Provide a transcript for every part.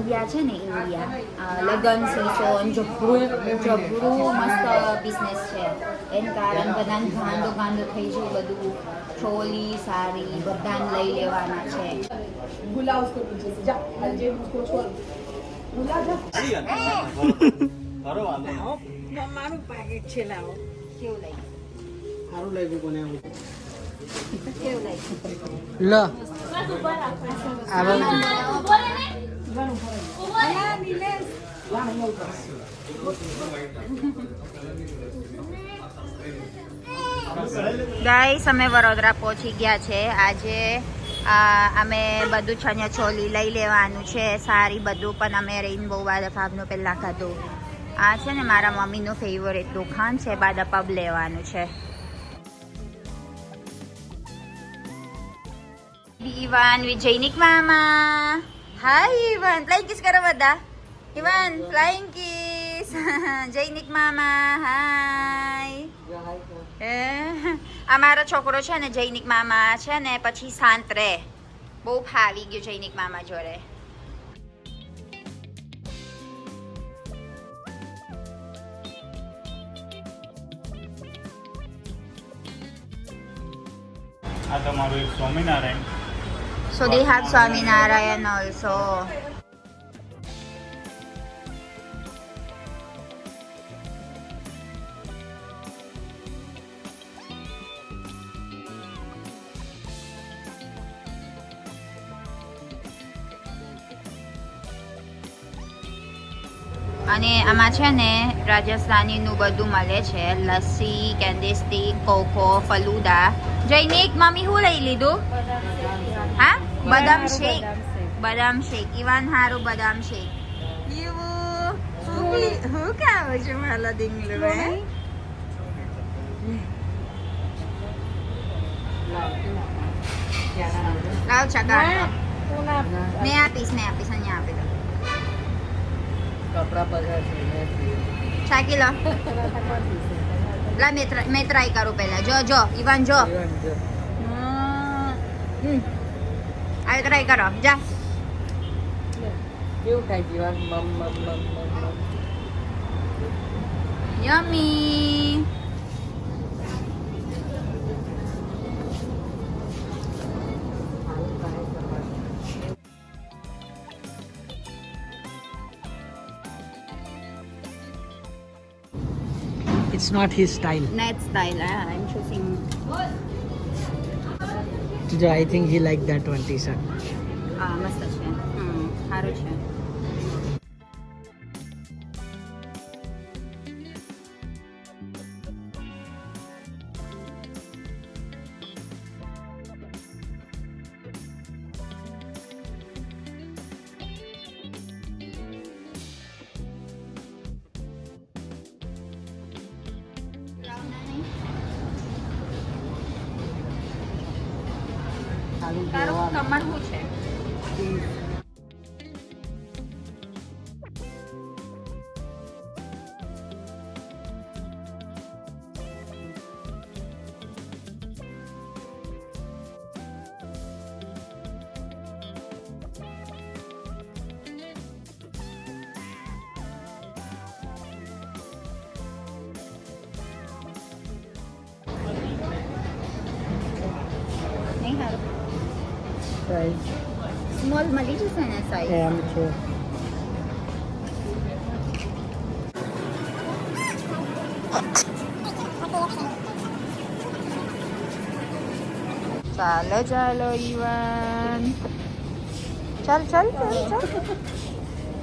India છે ને India. લગન સીસોન જબરું જબરું મસ્ત બિઝનેસ છે. એનું કારણ બધાને ગાંધો ગાંધો થઈ જવું બધું. ચોલી સારી બધાને લઈ લેવાના છે. લ. ગાઈસ અમે વડોદરા પહોંચી ગયા છે. આજે અમે બધું છન્ય છોલી લઈ લેવાનું છે. સારી બધું, પણ અમે રહીને બહુ પાબનું પહેલાં ખાધું. આ છે ને મારા મમ્મીનું ફેવરેટ દુકાન છે, બાદા પબ લેવાનું છે. દીવાન વિજયનિક મામા હાય ઇવાન ફ્લાઇંગ કિસ કરો બધા ઇવાન ફ્લાઇંગ કિસ જૈનિક મામા હાય એ, આ મારો છોકરો છે ને જૈનિક મામા છે ને પછી શાંત રહે બહુ ફાવી ગયું જૈનિક મામા જોડે આ તમારું એક સ્વામિનારાયણ સો they have સ્વામિનારાયણ also. અને આમાં છે ને, રાજસ્થાનીનું બધું મળે છે. Lassi candy stick cocoa falooda. એક મમ્મી હું લઈ લીધું? હા? બદામ શેક. બદામ શેક. ઇવાન હારું બદામ શેક. એવું હું હું ખાવ છું? મારા ડીંગલું હે? લાવ ચકા મેં આપીશ મેં આપીશ. અહીંયા આપી દો કપડા પગાર છે શાકી લો. લા મેં ટ્રાય- મેં ટ્રાય કરું પહેલા. જો જો. ઇવાન જો. હમ. હવે ટ્રાય કરો જા કેવું ખાઈ જીવન મમ મમ મમ મમ મમ yummy It's not his style. Net style I am choosing I think he like that one t-shirt. આ મસ્ત છે સારું છે તારું તમારું છે? ને સાઈઝ એમ છે ચાલો ચાલો ઈવાન ચાલ ચાલ ચાલ ચાલ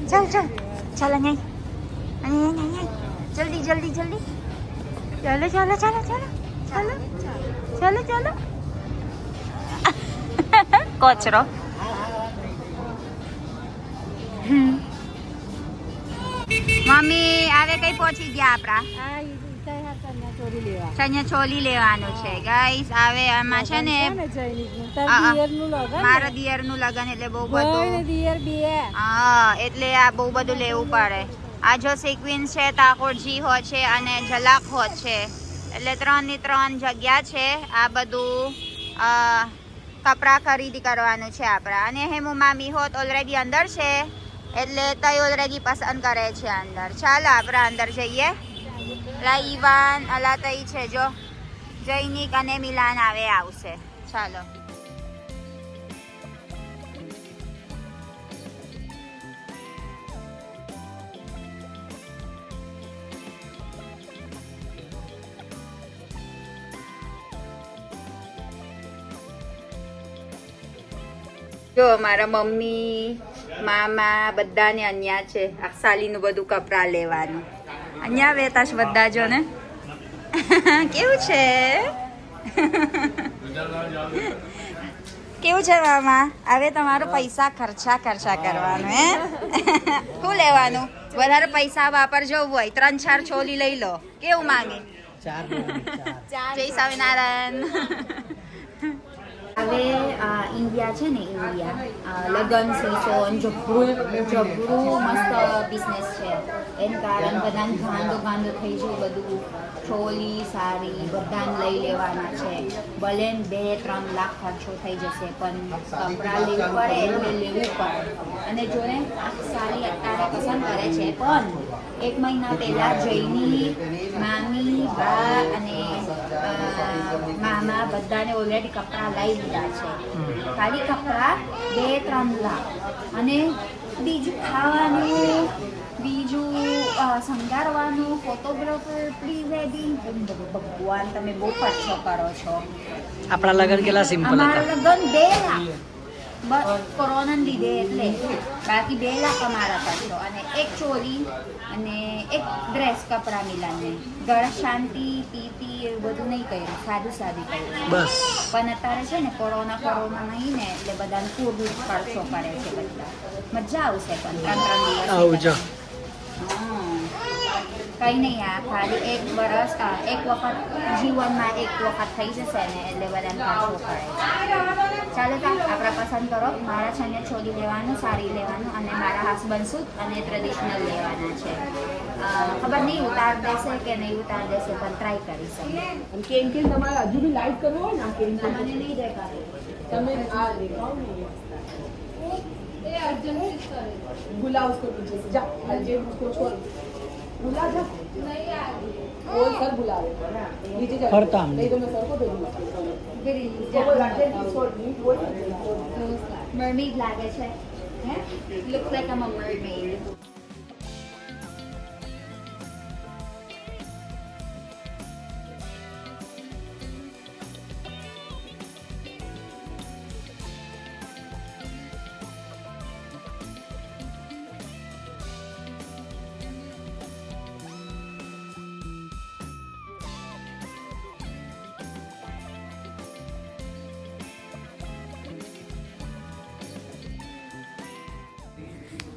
ચાલ ચાલ ચાલ અહીં અહીં અહીં અહીં જલ્દી જલ્દી જલ્દી ચાલો ચાલો ચાલો ચાલો ચાલો ચાલો ચાલો કચરો મમ્મી આવે કઈ પહોંચી ગયા આપણા? ચણિયા ચોલી લેવાનું છે ગાઈસ આવે આમાં છે ને મારા દિયર દિયરનું લગન એટલે બહુ બધું. હા એટલે આ બહુ બધું લેવું પડે. આ જો સિક્વિન્સ છે તાકોરજી હો છે અને જલાક હો છે. એટલે ત્રણની ત્રણ જગ્યા છે આ બધું કપડાં ખરીદી કરવાનું છે આપણા. અને હેમુ મામી હોત ઓલરેડી અંદર છે. એટલે ઓલરેડી પસંદ કરે છે અંદર? ચાલો આપણે અંદર જઈએ. લા ઈવાન અલા તઈ છે જો. જૈનિક અને મિલાન આવે આવશે. ચાલો. જો, મારા મમ્મી મામા બધાને અહીંયા છે. આ સાલીનું બધું કપડા લેવાનું. અહીંયા વેતા છે બધા જો ને કેવું છે? કેવું છે મામા? હવે તમારો પૈસા ખર્ચા ખર્ચા કરવાનું હે? શું લેવાનું? વધારે પૈસા વાપર જવું હોય. ત્રણ ચાર છોલી લઈ લો. કેવું માંગે? જય સ્વામિનારાયણ. હવે ઇન્ડિયા છે ને, ઇન્ડિયા. લગન સીસોન જબરું જબરું મસ્ત બિઝનેસ છે. એના કારણ બધાને ગાંધો ગાંધો થઈ જાય બધું. ચોલી સારી, બધાને લઈ લેવાના છે. ભલે બે, ત્રણ લાખ ખર્ચો થઈ જશે, પણ કપડાં લેવું પડે એટલે લેવું પડે. અને જો ને સારી અત્યારે પસંદ કરે છે, પણ એક મહિના પહેલાં જઈની મામી, બા અને મામા બધાને ઓલરેડી કપડાં લઈ લીધા. છે. ખાલી કપડાં બે ત્રણ લાખ અને બીજું ખાવાનું બીજું સંગારવાનું ફોટોગ્રાફર પ્રી વેડિંગ ભગવાન તમે બહુ ખર્ચો કરો છો. આપણા લગન કેટલા સિમ્પલ હતા? લગન બે લાખ. બસ કોરોના લીધે એટલે. બાકી બે લાખ અમારા ખર્ચો અને એક ચોલી અને એક ડ્રેસ કપડા મિલાને. ગળા શાંતિ પીતી એવું બધું નહીં કર્યું. સાદું સાદું કર્યું. બસ. પણ અત્યારે છે ને કોરોના કોરોના નહીં ને એટલે બધાને ખૂબ ખર્ચો પડે છે બધા. મજા આવશે પણ ત્રણ ત્રણ દિવસ કઈ નહીં આ ખાલી એક વરસ એક વખત જીવનમાં એક વખત થઈ જશે ને એટલે બધાને ખર્ચો પડે ચાલો તો આપણા પસંદ કરો. મારા છે ને છોડી લેવાનું સાડી લેવાનું અને મારા હસબન્ડ સૂટ અને ટ્રેડિશનલ લેવાના છે. ખબર નહીં ઉતાર દેશે કે નહીં ઉતાર દેશે પણ ટ્રાય કરીશું કેમ કેમ તમારે હજુ બી લાઈક કરવો હોય ને કેમ મને નહીં દેખાડે તમે આ દેખાવ નહીં ગુલાબ જા જે મૂકો છો बुला जा। नहीं आ वो सर बुला रहे हाँ। नीचे जा। पढ़ता हम नहीं तो मैं। सर को भेजूँगा गिरी जा वो लाटे की छोड़ मीट वो नमस्कार। मर्मीड लागे छे हैं? Looks like I am a mermaid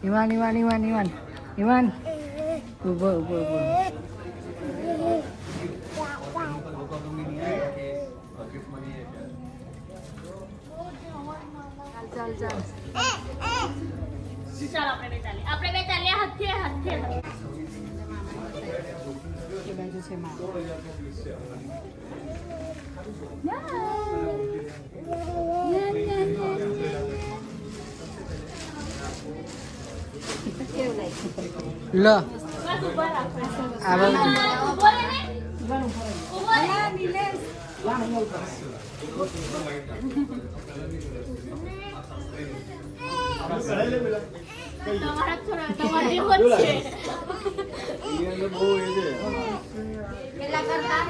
like a mermaid Ivan Ivan Ivan Ivan Ivan ઊભો ઊભો ઊભો આપણે બે ચાલીએ હાથે હાથે કેવું લાગે લો આ બાજુ. ઊભો રહે ને ઊભો રહે તમારા થોડા તમારા જેવો જ છે કેટલા કરતા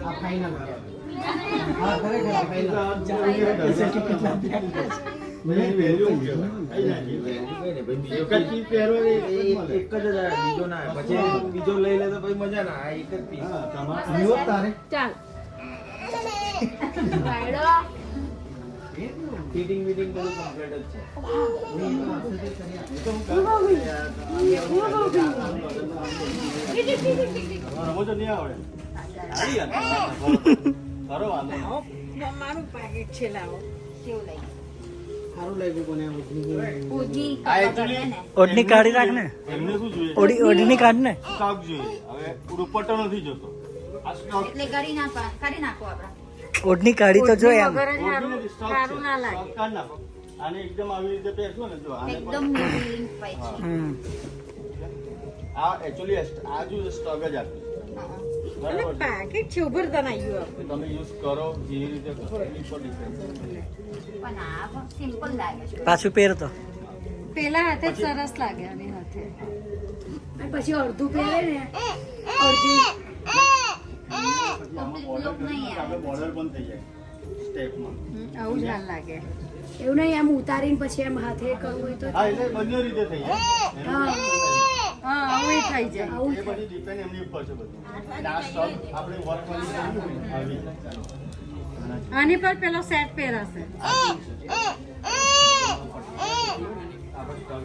આ ફાઇનલ હા ખરેખર આ ફાઇનલ બીજો લઈ લે તો પછી મજા ના આવે. એક જ પીસ. તારે. ભાઈડો ફિટિંગ વિટિંગ બધું કમ્પ્લીટ જ છે. રમો તો નહીં આવડે. આવી યાર કરો વાંધો નહીં. કેવું લાગે ઓઢની કાઢી રાખ ને. એમને શું જોઈએ? ઓઢી ઓઢની કાઢ ને. સ્ટોક જોઈએ. હવે દુપટ્ટો નથી જોતો. એટલે કરી કરી નાખો આપણા. ઓઢની કાઢી તો જો એમ. કાઢ નાખો. આને એકદમ આવી રીતે પહેરશો ને જો આને એકદમ મિલિંગ પાઈ છે. હમ. આ એક્ચ્યુઅલી આ જો સ્ટોક જ આપ્યું. પેકેટ છે? ઉભરતા આવ્યું તમે યુઝ કરો જેવી રીતે કરો પર પણ આ સિમ્પલ લાગે છે પાછું પહેરતો પેલા હાથે જ સરસ લાગે આની હાથે. પછી અડધું પહેરે ને. અડધી. આવે. આપણે બોર્ડર પણ થઈ જાય સ્ટેપમાં. આવું જ હાલ લાગે. એવું નહીં આમ ઉતારીને પછી એમ હાથે કરવું હોય તો હા એટલે બંને રીતે થઈ જાય. હા. હા આવું થઈ જાય. આવું એ બધી ડિપેન્ડ એમની ઉપર છે બધું. આપણે વર્ક આવી આની પર પેલો સેટ પહેરાશે.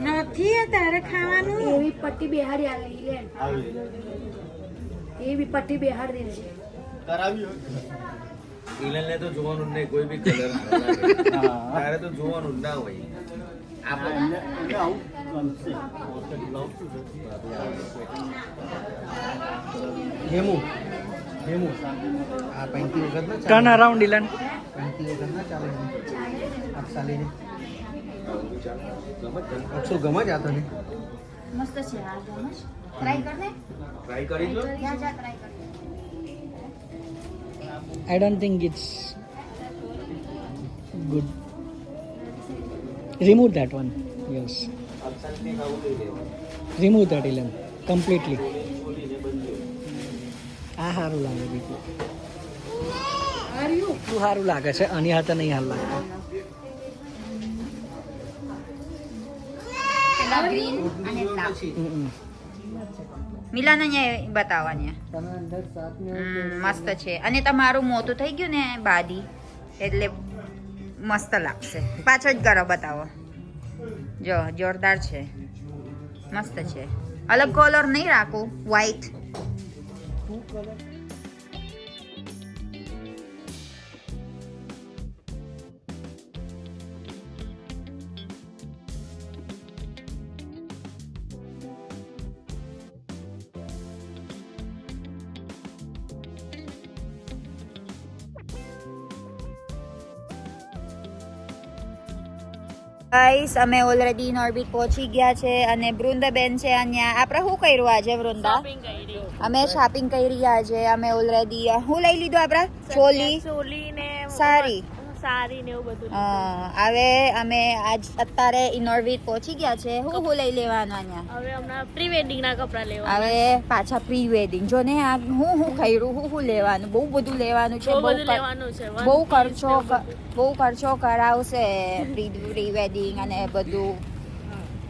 નથી તારે ખાવાનું? એવી પટ્ટી બિહારી આલે લે. એવી પટ્ટી બિહાર દે. છે કરાવી તો જોવાનું નહીં કોઈ બી કલર તારે તો જોવાનું ના હોય. આપણે આ વગર ના ટર્ન અરાઉન્ડ ઇલન પેન્ટી વગર ના ચાલે. આપ ચાલીને અક્ષુ ગમે જ આ તને મસ્ત છે આ ગમે છે ટ્રાય કર ને. ટ્રાય કરી જો. જા જા ટ્રાય કર. I don't think it's good remove that one yes remove that Elon completely આ સારું લાગે બીજું. તું સારું લાગે છે? આની હાથે નહીં હાલ લાગે. મિલાન અહીંયા બતાવવાની. મસ્ત છે. અને તમારું મોટું થઈ ગયું ને બાદી એટલે મસ્ત લાગશે. પાછો જ કરો બતાવો. જો જોરદાર છે. મસ્ત છે. અલગ કલર નહીં રાખું વ્હાઈટ ગાઈસ અમે ઓલરેડી નોર્બિટ પહોંચી ગયા છે અને વૃંદાબેન છે અહીંયા. આપણે શું કર્યું આજે વૃંદા? અમે શોપિંગ કરી આજે અમે ઓલરેડી હું લઈ લીધું આપણા ચોલી. સારી. સારી ને એવું બધું હવે અમે આજ અત્યારે ઇનોર્બિટ પહોંચી ગયા છે. હું હું લઈ લેવાનું અહીંયા? હવે હમણાં પ્રી વેડિંગ ના કપડા લેવા હવે પાછા પ્રી વેડિંગ જો ને આ હું હું ખૈરું હું હું લેવાનું? બહુ બધું લેવાનું છે બહુ લેવાનું છે. બહુ ખર્ચો બહુ ખર્ચો કરાવશે પ્રી પ્રી વેડિંગ અને બધું.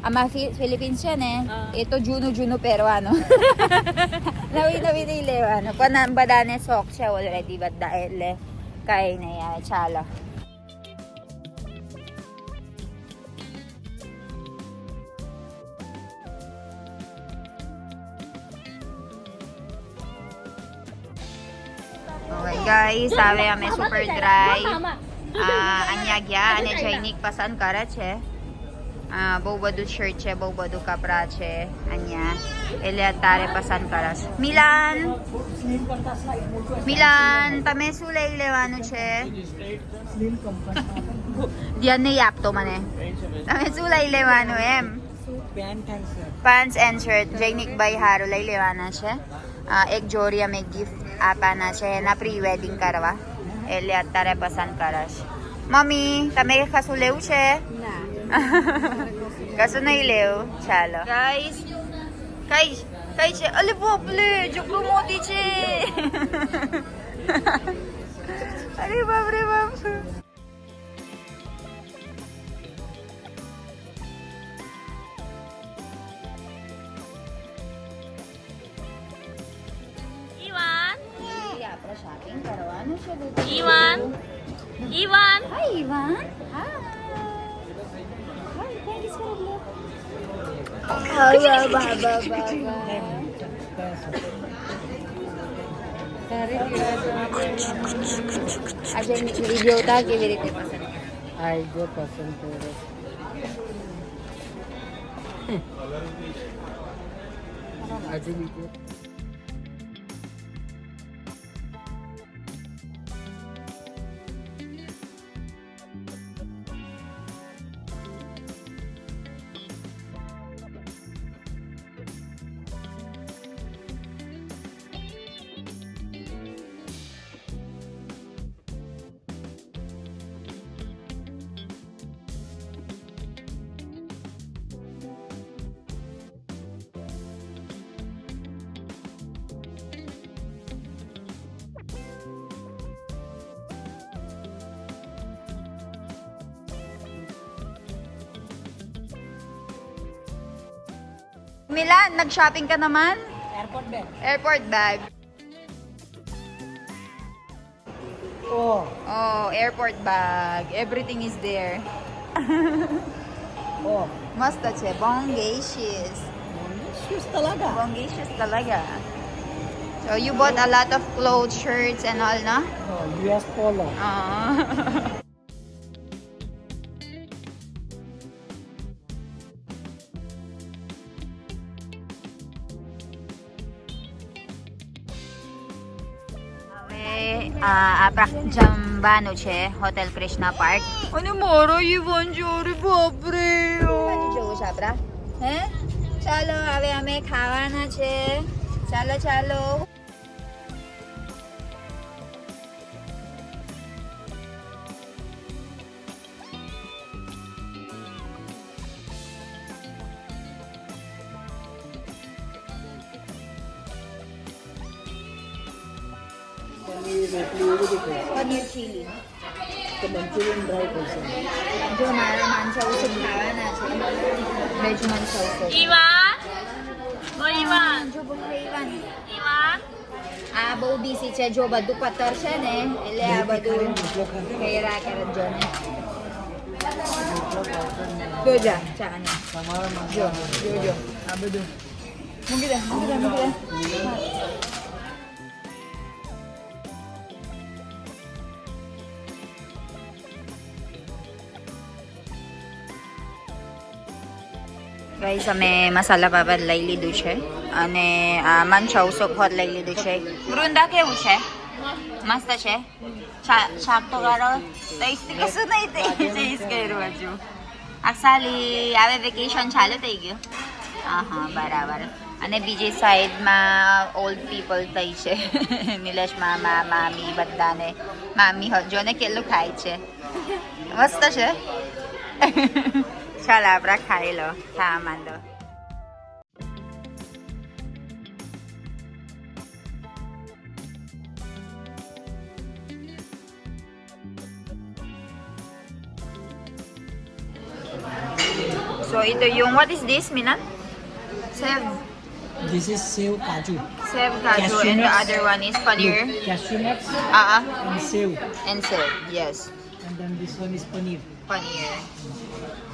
આમાં ફિ- ફિલિપિન્સ છે ને હા. એ તો જૂનું જૂનું પહેરવાનું નવી નવી નહીં લેવાનું પણ આમ બધાને શોખ છે ઓલરેડી બધા એટલે કઈ નહીં આવે ચાલો ગાઈસ હવે અમે સુપર ડ્રાઈ અહીંયા ગયા અને જૈનિક પસંદ કરે છે આ, બહુ બધું શર્ટ છે, બહુ બધું કપડાં છે, અહીંયા. એટલે તારે પસંદ કરશ. મિલાન! મિલાન, તમે શું લઈ લેવાનું છે? ધ્યાન નહીં આપતો મને. તમે શું લઈ લેવાનું એમ? પેન્ટ એન્ડ શર્ટ જૈનિકભાઈ હારું લઈ લેવાના છે. એક જોડી અમે ગિફ્ટ આપવાના છે એના પ્રી વેડિંગ કરવા. એટલે અત્યારે પસંદ કરશ. મમ્મી, તમે કશું લેવું છે? કશું નહીં લેવું ચાલો ગાઈસ કઈ કઈ છે અલે બાપલે જબરું મોતી છે અરે બાપ રે બાપ ઈવાન આપણે શોપિંગ કરવાનું છે બધું. Ivan Ivan Hi, Ivan. Hi. Hi, આજે વીડિયો ઉતાર કેવી રીતે પસંદ આઈ જો પસંદ કરે આજે બીજું Milan, nag-shopping ka naman? Airport bag. Airport bag. Oh, Oh, airport bag. Everything is there. oh. Must છે bongacious. Shoes talaga. Bongacious talaga. So you bought a lot of clothes, shirts and all, no? Oh, US Polo. Ah. આ જમવાનું છે hotel Krishna park. અને મારો even જોરી બાપરે જવું છે આપણા હે? ચાલો હવે અમે ખાવાના છે. ચાલો ચાલો. પનીર ચીલી તો મંચુરિયન ડ્રાય કરશે જો મારા માનસા ઉસુક ખાવાના છે વેજ માનસા ઉસુક ઈવાન ઓ ઈવાન જો બહુ ઈવાન ઈવાન આ બહુ બીસી છે જો બધું પથ્થર છે ને એટલે આ બધું ફેરા કરે જો ને જો જા ચા ને જો જો જો આ બધું મૂકી દે મૂકી દે મૂકી દે ગાઈસ અમે મસાલા પાપડ લઈ લીધું છે અને આ મંચાઉ ખોર લઈ લીધું છે. વૃંદા કેવું છે? મસ્ત છે? શા- શાક તો ગાળો ટેસ્ટ કશું નહીં તે જઈશ કર્યું હજુ. સાલી આવે વેકેશન ચાલુ થઈ ગયું. હા હા બરાબર. અને બીજી સાઈડમાં ઓલ્ડ પીપલ થઈ છે. નિલેશ મામા, મામી, બધાને. મામી હજો કેટલું ખાય છે? મસ્ત છે. ચાલ આપણા ખાઈ લો ખાવા માંડો So ito yung what is this, Mina? Sev. This is sev kaju. Sev kaju and the other one is paneer. Look, cashew nuts Ah, ah. and sev. and sev. Yes. And then this one is paneer. Paneer.